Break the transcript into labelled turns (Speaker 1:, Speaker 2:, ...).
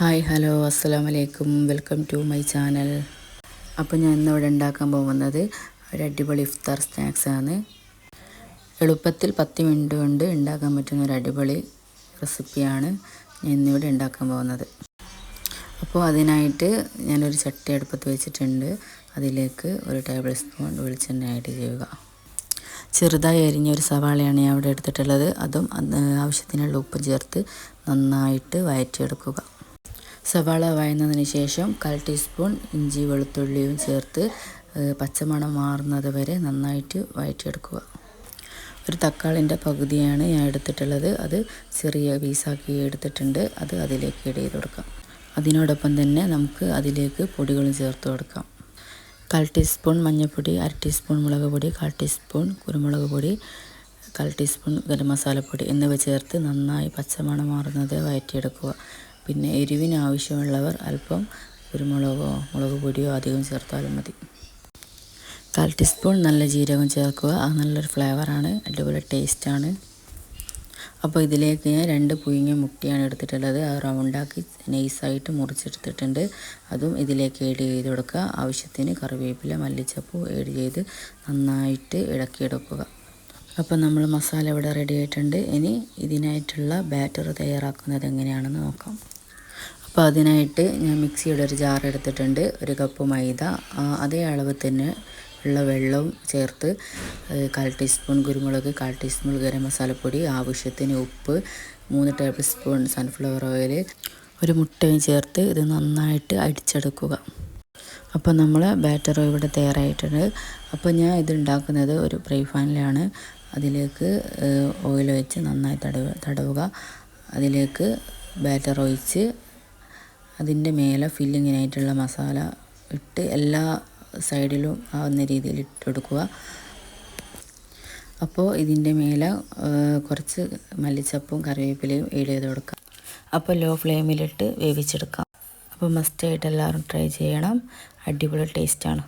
Speaker 1: Hi hello അസ്സാം വലൈക്കും welcome to my channel. അപ്പോൾ ഞാൻ ഇന്നിവിടെ ഉണ്ടാക്കാൻ പോകുന്നത് ഒരു അടിപൊളി ഇഫ്താർ സ്നാക്സാണ് എളുപ്പത്തിൽ പത്ത് മിനിറ്റ് കൊണ്ട് ഉണ്ടാക്കാൻ പറ്റുന്ന ഒരു അടിപൊളി റെസിപ്പിയാണ് ഞാൻ ഇന്നിവിടെ ഉണ്ടാക്കാൻ പോകുന്നത്. അപ്പോൾ അതിനായിട്ട് ഞാനൊരു ചട്ടി അടുപ്പത്ത് വെച്ചിട്ടുണ്ട്. അതിലേക്ക് ഒരു ടേബിൾ സ്പൂൺ വെളിച്ചെണ്ണ ആയിട്ട് ചെയ്യുക. ചെറുതായി അരിഞ്ഞ ഒരു സവാളയാണ് ഞാൻ അവിടെ എടുത്തിട്ടുള്ളത്. അതും ആവശ്യത്തിനുള്ള ഉപ്പ് ചേർത്ത് നന്നായിട്ട് വയറ്റിയെടുക്കുക. സവാള വഴന്നതിന് ശേഷം കാൽ ടീസ്പൂൺ ഇഞ്ചി വെളുത്തുള്ളിയും ചേർത്ത് പച്ചമണം മാറുന്നത് വരെ നന്നായിട്ട് വഴറ്റിയെടുക്കുക. ഒരു തക്കാളിന്റെ പകുതിയാണ് ഞാൻ എടുത്തിട്ടുള്ളത്. അത് ചെറിയ പീസാക്കി എടുത്തിട്ടുണ്ട്. അത് അതിലേക്ക് ഇട ചെയ്ത് കൊടുക്കാം. അതിനോടൊപ്പം തന്നെ നമുക്ക് അതിലേക്ക് പൊടികളും ചേർത്ത് കൊടുക്കാം. കാൽ ടീസ്പൂൺ മഞ്ഞൾപ്പൊടി അര ടീസ്പൂൺ മുളക് പൊടി കാൽ ടീസ്പൂൺ കുരുമുളക് പൊടി കാൽ ടീസ്പൂൺ ഗരം മസാലപ്പൊടി എന്നിവ ചേർത്ത് നന്നായി പച്ചമണം മാറുന്നത് വഴറ്റിയെടുക്കുക. പിന്നെ എരിവിന് ആവശ്യമുള്ളവർ അല്പം കുരുമുളകോ മുളക് പൊടിയോ അധികം ചേർത്താലും മതി. കാൽ ടീസ്പൂൺ നല്ല ജീരകം ചേർക്കുക. അത് നല്ലൊരു ഫ്ലേവറാണ് അടിപൊളി ടേസ്റ്റാണ് അപ്പോൾ ഇതിലേക്ക് ഞാൻ രണ്ട് പുഴുങ്ങിയ മുട്ടിയാണ് എടുത്തിട്ടുള്ളത്. അത് റൗണ്ടാക്കി നൈസായിട്ട് മുറിച്ചെടുത്തിട്ടുണ്ട്. അതും ഇതിലേക്ക് ഏഡ് ചെയ്ത് കൊടുക്കുക. ആവശ്യത്തിന് കറിവേപ്പില മല്ലിച്ചപ്പൂ ഏഡ് ചെയ്ത് നന്നായിട്ട് ഇളക്കിയെടുക്കുക. അപ്പോൾ നമ്മൾ മസാല ഇവിടെ റെഡി ആയിട്ടുണ്ട്. ഇനി ഇതിനായിട്ടുള്ള ബാറ്റർ തയ്യാറാക്കുന്നത് എങ്ങനെയാണെന്ന് നോക്കാം. അപ്പോൾ അതിനായിട്ട് ഞാൻ മിക്സിയുടെ ഒരു ജാർ എടുത്തിട്ടുണ്ട്. ഒരു കപ്പ് മൈദ അതേ അളവ് തന്നെ ഉള്ള വെള്ളവും ചേർത്ത് കാൽ ടീസ്പൂൺ കുരുമുളക് കാൽ ടീസ്പൂൺ ഗരം മസാലപ്പൊടി ആവശ്യത്തിന് ഉപ്പ് മൂന്ന് ടേബിൾ സ്പൂൺ സൺഫ്ലവർ ഓയിൽ ഒരു മുട്ടയും ചേർത്ത് ഇത് നന്നായിട്ട് അടിച്ചെടുക്കുക. അപ്പോൾ നമ്മൾ ബാറ്റർ ഇവിടെ തയ്യാറായിട്ടുണ്ട്. അപ്പോൾ ഞാൻ ഇത് ഉണ്ടാക്കുന്നത് ഒരു ഫ്രൈ പാനിലാണ് അതിലേക്ക് ഓയിൽ വെച്ച് നന്നായി തടവ തടവുക. അതിലേക്ക് ബാറ്റർ ഒഴിച്ച് അതിന്റെ മേലെ ഫില്ലിങ്ങിനായിട്ടുള്ള മസാല ഇട്ട് എല്ലാ സൈഡിലും ആവുന്ന രീതിയിൽ ഇട്ടെടുക്കുക അപ്പോൾ ഇതിന്റെ മേലെ കുറച്ച് മല്ലിച്ചപ്പും കറിവേപ്പിലയും ഏഡ് ചെയ്ത് കൊടുക്കുക അപ്പോൾ ലോ ഫ്ലെയിമിലിട്ട് വേവിച്ചെടുക്കാം. അപ്പോൾ മസ്റ്റായിട്ട് എല്ലാവരും ട്രൈ ചെയ്യണം. അടിപൊളി ടേസ്റ്റാണ്.